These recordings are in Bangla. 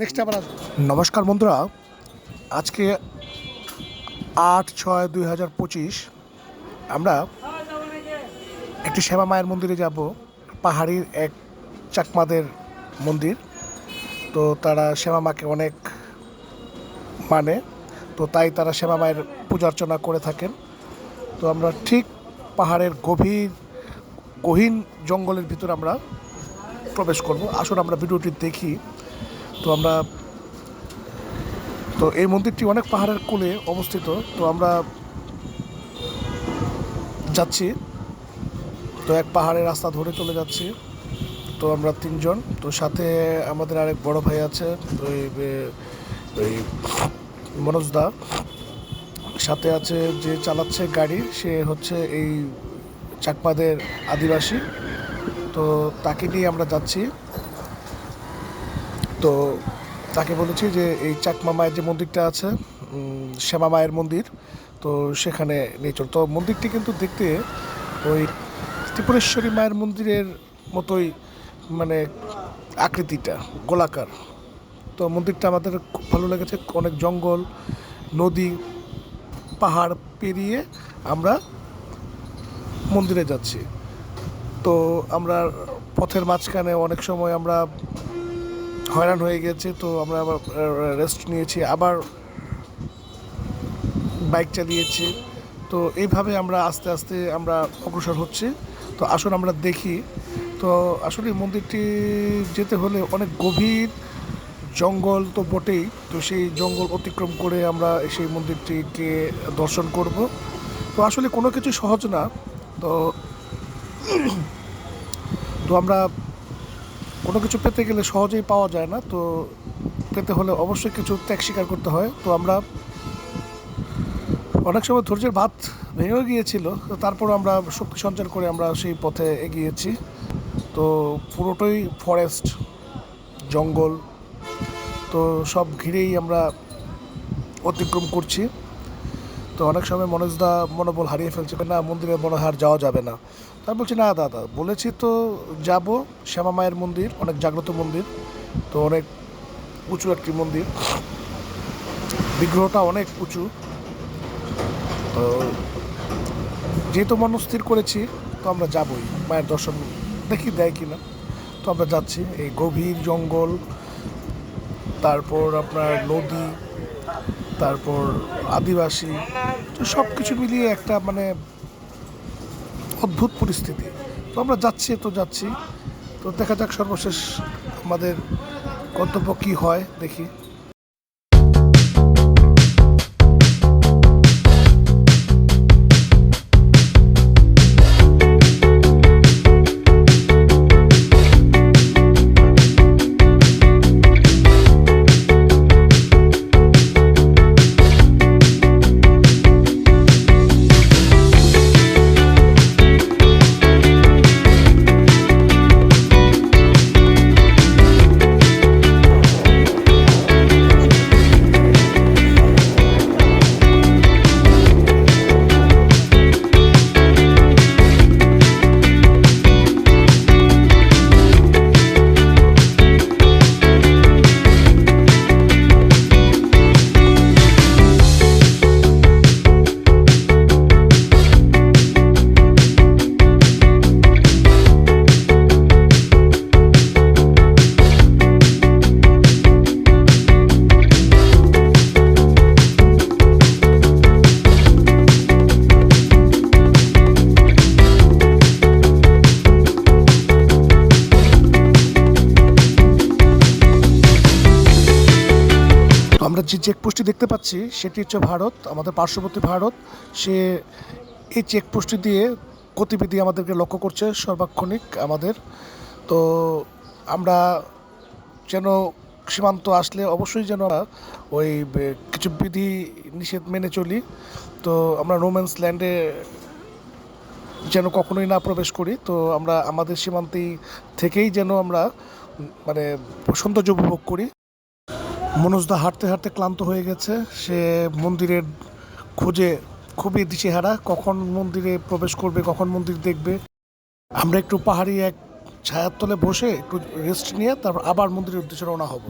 নেক্সট আবার নমস্কার বন্ধুরা, আজকে আট ছয় দুই হাজার পঁচিশ আমরা একটি শ্যামা মায়ের মন্দিরে যাব, পাহাড়ির এক চাকমাদের মন্দির। তো তারা শ্যামা মাকে অনেক মানে তো তাই তারা শ্যামা মায়ের পূজা অর্চনা করে থাকেন। তো আমরা ঠিক পাহাড়ের গভীর, গহীন জঙ্গলের ভিতর আমরা প্রবেশ করব। আসুন আমরা ভিডিওটি দেখি। তো আমরা, তো এই মন্দিরটি অনেক পাহাড়ের কোলে অবস্থিত, তো আমরা যাচ্ছি। তো এক পাহাড়ের রাস্তা ধরে চলে যাচ্ছি। তো আমরা তিনজন, তো সাথে আমাদের আরেক বড় ভাই আছে, ওই ওই মনোজ দা। সাথে আছে যে চালাচ্ছে গাড়ি, সে হচ্ছে এই চাকমাদের আদিবাসী। তো তাকে নিয়ে আমরা যাচ্ছি। তো তাকে বলেছি যে এই চাকমা মায়ের যে মন্দিরটা আছে শ্যামা মায়ের মন্দির, তো সেখানে নিয়ে চল। তো মন্দিরটি কিন্তু দেখতে ওই ত্রিপুরেশ্বরী মায়ের মন্দিরের মতোই মানে আকৃতিটা, গোলাকার। তো মন্দিরটা আমাদের খুব ভালো লেগেছে, অনেক জঙ্গল, নদী, পাহাড় পেরিয়ে আমরা মন্দিরে যাচ্ছি। তো আমরা পথের মাঝখানে অনেক সময় আমরা হয়রান হয়ে গেছে, তো আমরা আবার রেস্ট নিয়েছি, আবার বাইক চালিয়েছি। তো এইভাবে আমরা আস্তে আস্তে আমরা অগ্রসর হচ্ছি। তো আসুন আমরা দেখি। তো আসলে মন্দিরটি যেতে হলে অনেক গভীর জঙ্গল তো বটেই। তো সেই জঙ্গল অতিক্রম করে আমরা সেই মন্দিরটিকে দর্শন করব। তো আসলে কোনো কিছু সহজ না। তো তো আমরা কোনো কিছু পেতে গেলে সহজেই পাওয়া যায় না, তো পেতে হলে অবশ্যই কিছু ত্যাগ স্বীকার করতে হয়। তো আমরা অনেক সময় ধৈর্যের ভাত ভেঙেও গিয়েছিল তারপর আমরা শক্তি সঞ্চার করে আমরা সেই পথে এগিয়েছি। তো পুরোটাই ফরেস্ট জঙ্গল, তো সব ঘিরেই আমরা অতিক্রম করছি। তো অনেক সময় মনোজদা মনোবল হারিয়ে ফেলছে না মন্দিরে মনে হয় আর যাওয়া যাবে না। তাই বলছি, না দাদা বলেছি তো যাব, শ্যামা মায়ের মন্দির, অনেক জাগ্রত মন্দির, তো অনেক উঁচু একটি মন্দির। বিগ্রহটা অনেক উঁচু। তো যেহেতু মনস্থির করেছি, তো আমরা যাবই। মায়ের দর্শন দেখি, দেয় কি না তো আমরা যাচ্ছি, এই গভীর জঙ্গল, তারপর আপনার নদী তারপর আদিবাসী, তো সব কিছু মিলিয়ে একটা মানে অদ্ভুত পরিস্থিতি। তো আমরা যাচ্ছি, তো যাচ্ছি। তো দেখা যাক সর্বশেষ আমাদের কর্তব্য কী হয়, দেখি। আমরা যে চেকপোস্টটি দেখতে পাচ্ছি, সেটি হচ্ছে ভারত, আমাদের পার্শ্ববর্তী ভারত। সে এই চেকপোস্টটি দিয়ে গতিবিধি আমাদেরকে লক্ষ্য করছে সর্বাক্ষণিক আমাদের। তো আমরা যেন সীমান্ত আসলে অবশ্যই যেন আমরা ওই কিছু বিধি নিষেধ মেনে চলি। তো আমরা রোম্যান্স ল্যান্ডে যেন কখনোই না প্রবেশ করি। তো আমরা আমাদের সীমান্তেই থেকেই যেন আমরা মানে সৌন্দর্য উপভোগ করি। মনোজদা হাঁটতে হাঁটতে ক্লান্ত হয়ে গেছে। সে মন্দিরের খোঁজে খুবই দিশেহারা। কখন মন্দিরে প্রবেশ করবে কখন মন্দির দেখবে। আমরা একটু পাহাড়ি এক ছায়ার তলে বসে একটু রেস্ট নিয়ে তারপর আবার মন্দিরের উদ্দেশ্যে রওনা হব।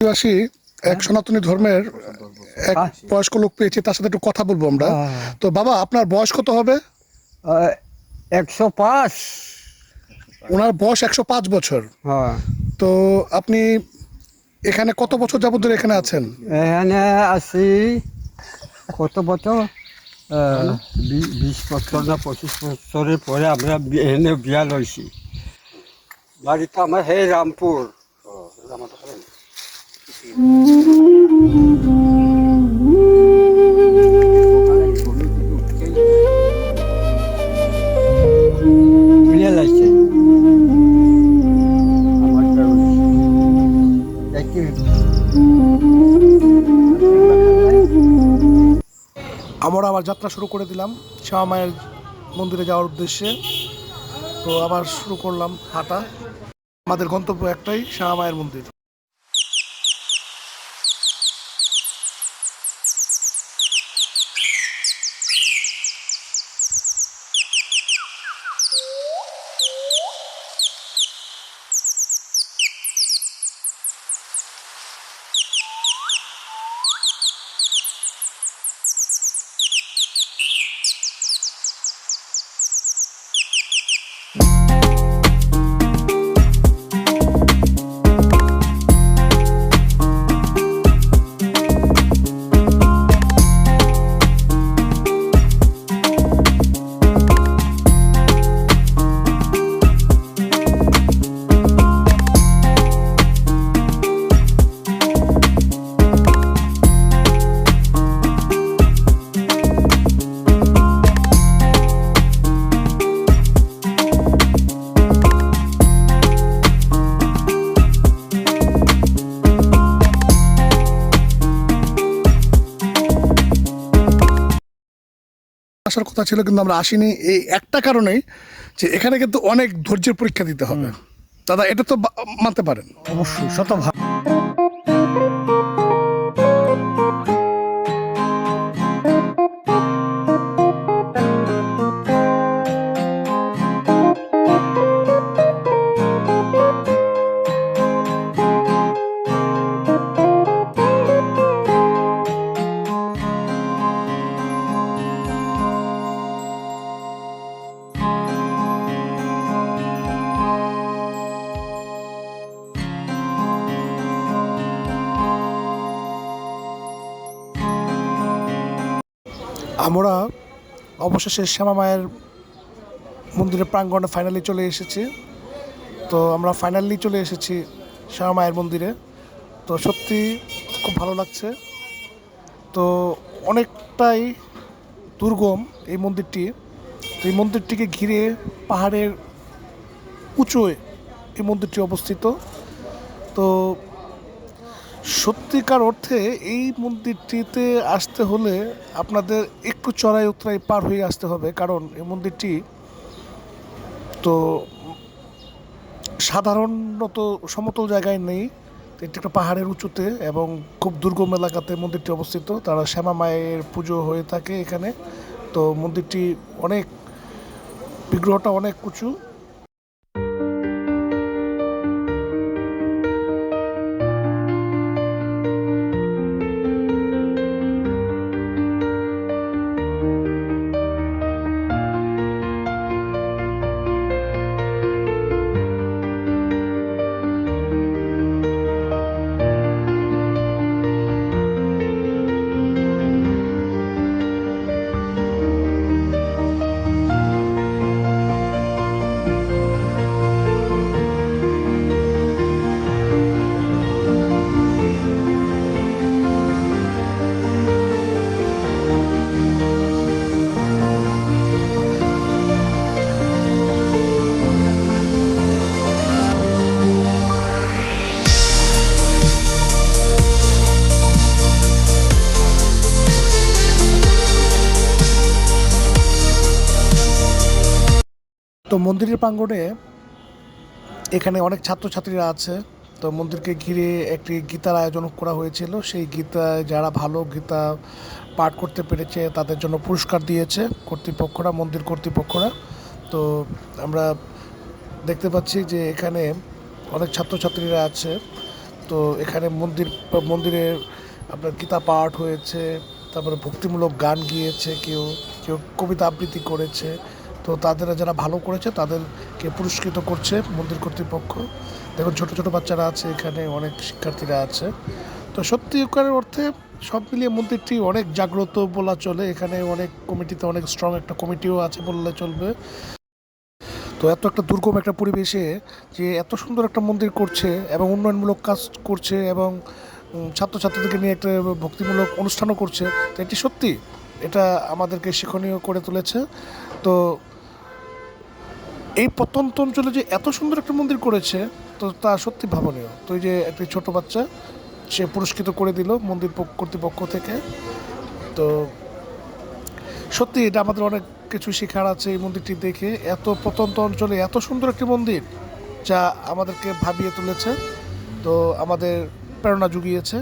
আদিবাসী এক সনাতনী ধর্মের এক হ্যাঁ। বয়স্ক লোক পেয়েছি তার সাথে একটু কথা বলব আমরা। হ্যাঁ। তো বাবা আপনার বয়স কত হবে? একশো পাঁচ। ওনার বয়স একশো পাঁচ বছর। হ্যাঁ। তো আপনি এখানে কত বছর যাবত ধরে এখানে আছেন? এখানে আছি কত বছর? বিশ বছর না পঁচিশ বছরের পরে আমরা এখানে বিয়া লইছি বাড়িটা আমার হে রামপুর। লাইছে আবার যাত্রা শুরু করে দিলাম শ্যামা মায়ের মন্দিরে যাওয়ার উদ্দেশ্যে। তো আবার শুরু করলাম হাঁটা। আমাদের গন্তব্য একটাই শ্যামা মায়ের মন্দির। আসার কথা ছিল কিন্তু আমরা আসিনি। এই একটা কারণেই যে এখানে কিন্তু অনেক ধৈর্যের পরীক্ষা দিতে হবে। দাদা এটা তো মানতে পারেন। অবশ্যই শতভাগ। আমরা অবশেষে শ্যামা মায়ের মন্দিরের প্রাঙ্গণে ফাইনালি চলে এসেছি। তো আমরা ফাইনালি চলে এসেছি শ্যামা মায়ের মন্দিরে। তো সত্যি খুব ভালো লাগছে। তো অনেকটাই দুর্গম এই মন্দিরটি। তো এই মন্দিরটিকে ঘিরে পাহাড়ের উঁচুয়ে এই মন্দিরটি অবস্থিত। তো সত্যিকার অর্থে এই মন্দিরটিতে আসতে হলে আপনাদের একটু চড়াই উতরাই পার হয়ে আসতে হবে, কারণ এই মন্দিরটি তো সাধারণত সমতল জায়গায় নেই, এটি একটা পাহাড়ের উঁচুতে এবং খুব দুর্গম এলাকাতে মন্দিরটি অবস্থিত, তারা শ্যামা মায়ের পুজো হয়ে থাকে এখানে। তো মন্দিরটি অনেক, বিগ্রহটা অনেক উঁচু তো মন্দিরের প্রাঙ্গণে এখানে অনেক ছাত্রছাত্রীরা আছে। তো মন্দিরকে ঘিরে একটি গীতার আয়োজন করা হয়েছিল। সেই গীতায় যারা ভালো গীতা পাঠ করতে পেরেছে, তাদের জন্য পুরস্কার দিয়েছে কর্তৃপক্ষরা, মন্দির কর্তৃপক্ষরা। তো আমরা দেখতে পাচ্ছি যে এখানে অনেক ছাত্রছাত্রীরা আছে। তো এখানে মন্দির, মন্দিরে আপনার গীতা পাঠ হয়েছে, তারপরে ভক্তিমূলক গান গিয়েছে, কেউ কেউ কবিতা আবৃত্তি করেছে। তো তাদের যারা ভালো করেছে, তাদেরকে পুরস্কৃত করছে মন্দির কর্তৃপক্ষ। দেখুন, ছোট ছোট বাচ্চারা আছে এখানে, অনেক শিক্ষার্থীরা আছে। তো সত্যিকারের অর্থে সব মিলিয়ে মন্দিরটি অনেক জাগ্রত বলা চলে। এখানে অনেক কমিটিতে অনেক স্ট্রং একটা কমিটিও আছে বললে চলবে। তো এত একটা দুর্গম একটা পরিবেশে যে এত সুন্দর একটা মন্দির করছে এবং উন্নয়নমূলক কাজ করছে এবং ছাত্রছাত্রীদেরকে নিয়ে একটা ভক্তিমূলক অনুষ্ঠানও করছে, তো এটি সত্যি, এটা আমাদেরকে শিক্ষণীয় করে তুলেছে। তো এই প্রত্যন্ত অঞ্চলে যে এত সুন্দর একটা মন্দির করেছে, তো তা সত্যি ভাবনীয়। তো এই যে একটি ছোট বাচ্চা, সে পুরস্কৃত করে দিল মন্দির কর্তৃপক্ষ থেকে। তো সত্যি এটা আমাদের অনেক কিছু শেখার আছে এই মন্দিরটি দেখে। এত প্রত্যন্ত অঞ্চলে এত সুন্দর একটি মন্দির যা আমাদেরকে ভাবিয়ে তুলেছে, তো আমাদের প্রেরণা জুগিয়েছে।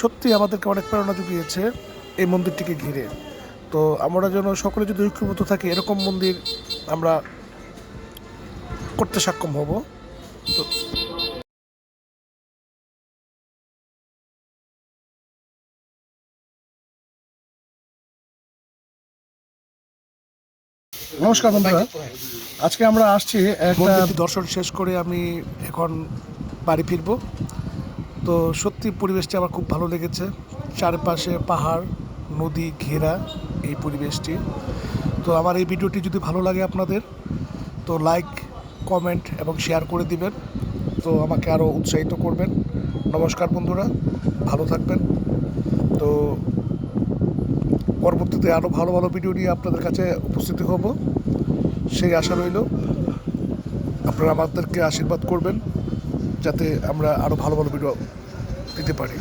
সত্যি আমাদেরকে অনেক প্রেরণা জুগিয়েছে এই মন্দিরটিকে ঘিরে। তো আমরা যেন সকলে যদি ঐক্যবদ্ধ থাকি এরকম মন্দির আমরা করতে সক্ষম হব। তো নমস্কার বন্ধুরা। আজকে আমরা আসছি একটা দর্শন শেষ করে আমি এখন বাড়ি ফিরব। তো সত্যি পরিবেশটি আমার খুব ভালো লেগেছে। চারপাশে পাহাড় নদী ঘেরা এই পরিবেশটি। তো আমার এই ভিডিওটি যদি ভালো লাগে আপনাদের, তো লাইক কমেন্ট এবং শেয়ার করে দিবেন। তো আমাকে আরও উৎসাহিত করবেন। নমস্কার বন্ধুরা, ভালো থাকবেন। তো পরবর্তীতে আরও ভালো ভালো ভিডিও নিয়ে আপনাদের কাছে উপস্থিত হব। সেই আশা রইল, আপনারা আমাদেরকে আশীর্বাদ করবেন, যাতে আমরা আরও ভালো ভালো ভিডিও দিতে পারি।